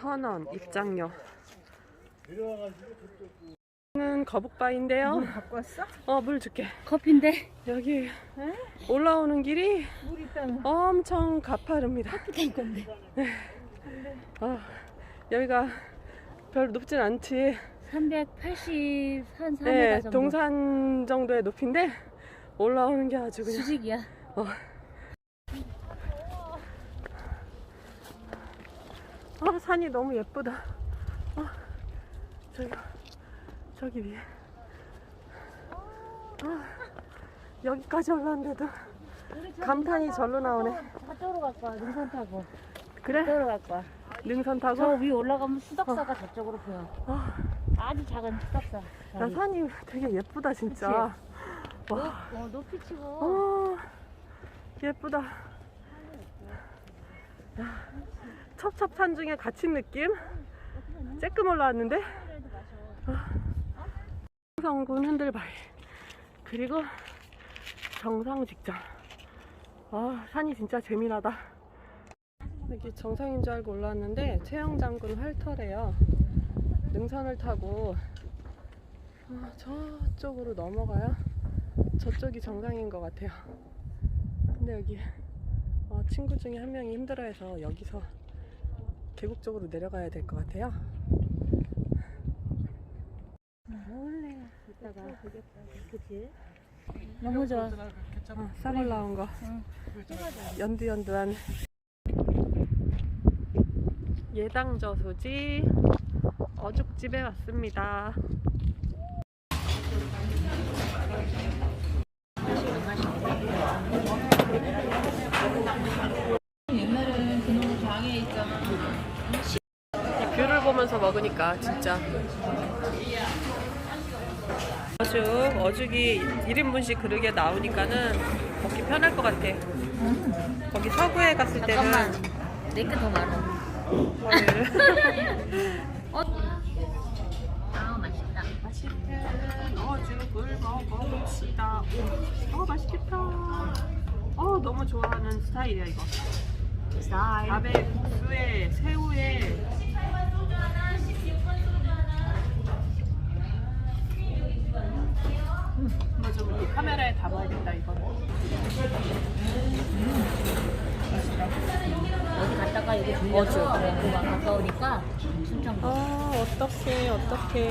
천 원 입장료. 는 거북바인데요. 갖고 왔어? 어, 물 줄게. 커피인데 여기 올라오는 길이 물 있다는 엄청 가파릅니다. 된 건데. 어, 여기가 별로 높진 않지. 380, 한 4m 네, 정도. 동산 정도의 높이인데 올라오는 게 아주 그냥. 수직이야. 아, 산이 너무 예쁘다. 어, 저기, 저기 위에. 아, 여기까지 올라왔는데도 감탄이 절로 나오네. 저쪽으로 갈 거야. 능선 타고. 그래? 저쪽으로 갈 거야. 능선 저 타고? 위 올라가면 수덕사가 저쪽으로 보여. 어, 아주 작은 수덕사. 야, 저기. 산이 되게 예쁘다, 진짜. 와, 어, 높이 치고. 어, 예쁘다. 야, 첩첩산 중에 갇힌 느낌? 쬐끔 올라왔는데? 성군 흔들바위. 그리고 정상 직전. 아, 산이 진짜 재미나다. 여기 정상인 줄 알고 올라왔는데 최영장군 활터래요. 능선을 타고 아, 저쪽으로 넘어가야 저쪽이 정상인 것 같아요. 근데 여기 어, 친구 중에 한 명이 힘들어해서 여기서 계곡 쪽으로 내려가야 될 것 같아요. 몰래 이따가. 그치? 너무 좋아. 어, 싹 올라온 거. 응. 연두연두한 예당 저수지 어죽집에 왔습니다. 옛날에는 보면서 먹으니까 진짜 어죽 어죽이 1인분씩 그릇에 나오니까는 먹기 편할 것 같아. 거기 서구에 갔을 때는 잠깐만. 내게 더 많아. 어? 아, 맛있다. 맛있는 어죽을 먹어봅시다. 오, 어 맛있겠다. 어 너무 좋아하는 스타일이야 이거. 쌀. 밥에 국수에 새우에 맞아 우리 카메라에 담아야겠다 이거. 어디 갔다가 이거 들려서 가까우니까 순천 가. 아 어떡해 어떡해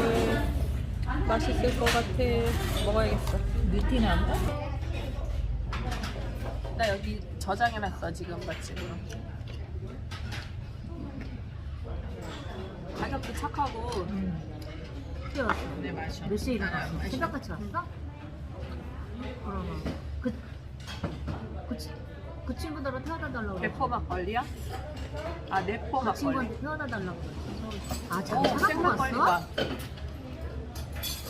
맛있을 것 같아 먹어야겠어. 난다? 나 여기 저장해놨어 지금 같이. 가격도 착하고 어떻게 왔어? 내 맛이 몇 시에 일어났어? 새벽같이 왔어? 그러면 그, 그, 치- 그 친구들은 태워다 달라고. 대포 막걸리야? 아 내포 그 막걸리. 친구한테 태워다 달라고. 아, 어, 갖고 왔어? 생막걸리가.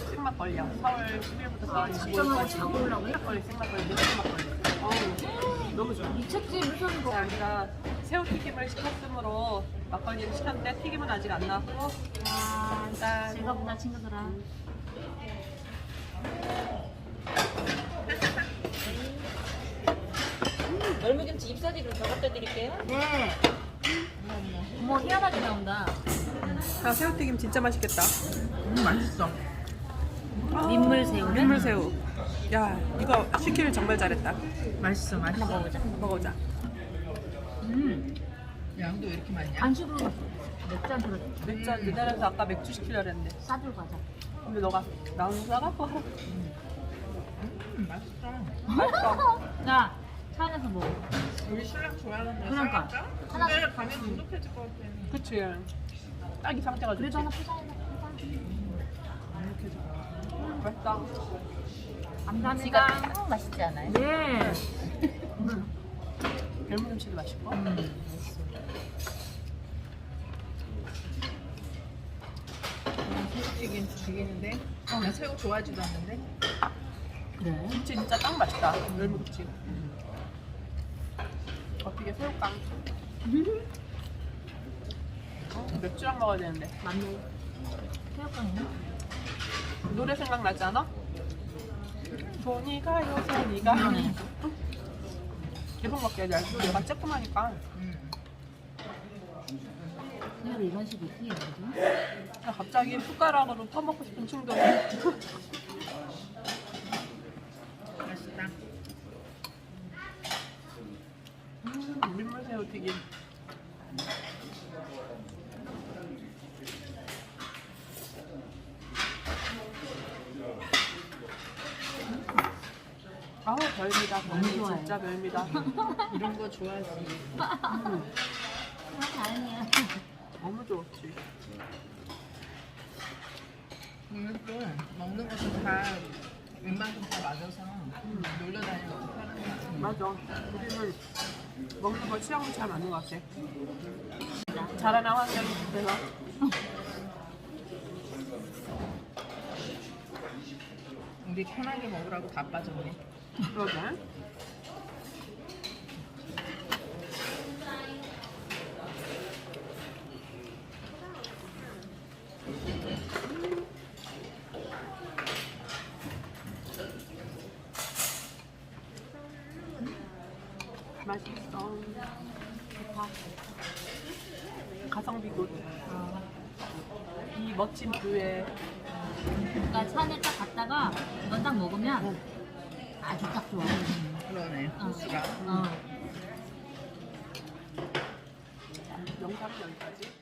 생막걸리야. 서울 11일부터 서울 작정하고 25일까지. 자고 오려고 해? 생막걸리, 생막걸리, 생막걸리. 어우, 너무 좋아. 미쳤지 무슨 거. 자, 우리가 새우 튀김을 시켰으므로 막걸리를 시켰는데 튀김은 아직 안 나왔고 아, 일단 즐겁다 친구들아. 열무김치 잎사지로 저 갖다 드릴게요 네. 어머 희한하게 나온다. 자, 새우튀김 진짜 맛있겠다. 음 맛있어 민물새우는 민물새우. 야, 이거 시키길 정말 잘했다. 맛있어 맛있어 먹어보자. 먹어보자. 음. 양도 왜 이렇게 많냐? 간식으로 맥주 한 들어 맥주 한 기다려서 아까 맥주 시키려 했는데. 싸들고 가자. 근데 너가 나오는 사갖고 음 맛있어 맛있어. 야, 차 안에서 먹어. 우리 신랑 좋아하는 거 그러니까. 하나 가면 눅눅해질 것 같아 그치. 딱 이 상태가 좋지. 그래도 하나 포장해놔. 맛있다. 감사합니다. 맛있지 않아요? 네. 열무김치도 맛있고. 새우튀김 죽이는데 나 새우 좋아하지도 않는데 그래. 김치 진짜 딱 맛있다. 열무김치. 어떻게 새우깡. 어, 맥주랑 먹어야 되는데. 맞네. 새우깡이네. 노래 생각나지 않아? 손이 가요, 손이 가. 계속 먹게 해야지. 얘가 쬐끔하니까. 이런 식으로? 아, 갑자기 숟가락으로 퍼먹고 싶은 충동이. 맛있다. 음, 민물 새우 튀김. 아우 별미다. 너무 좋아요. 진짜 별미다. 이런 거 좋아하지. 아, 다행이야. 너무 좋지. 오늘 또 먹는 것도 다 웬만큼 다 맞아서 놀러 다니는 것도 편한 거. 맞아. 우리는 먹는 거 취향이 잘 맞는 것 같아. 자라난 환경이 좋대서. 우리 편하게 먹으라고 다 빠졌네. 그러게. 맛있어. 좋다. 가성비 굿. 이 멋진 뷰에 그러니까 산에 딱 갔다가 이거 딱 먹으면 아주 딱 좋아. 그러네. 어. 소스가. 어. 영상 여기까지.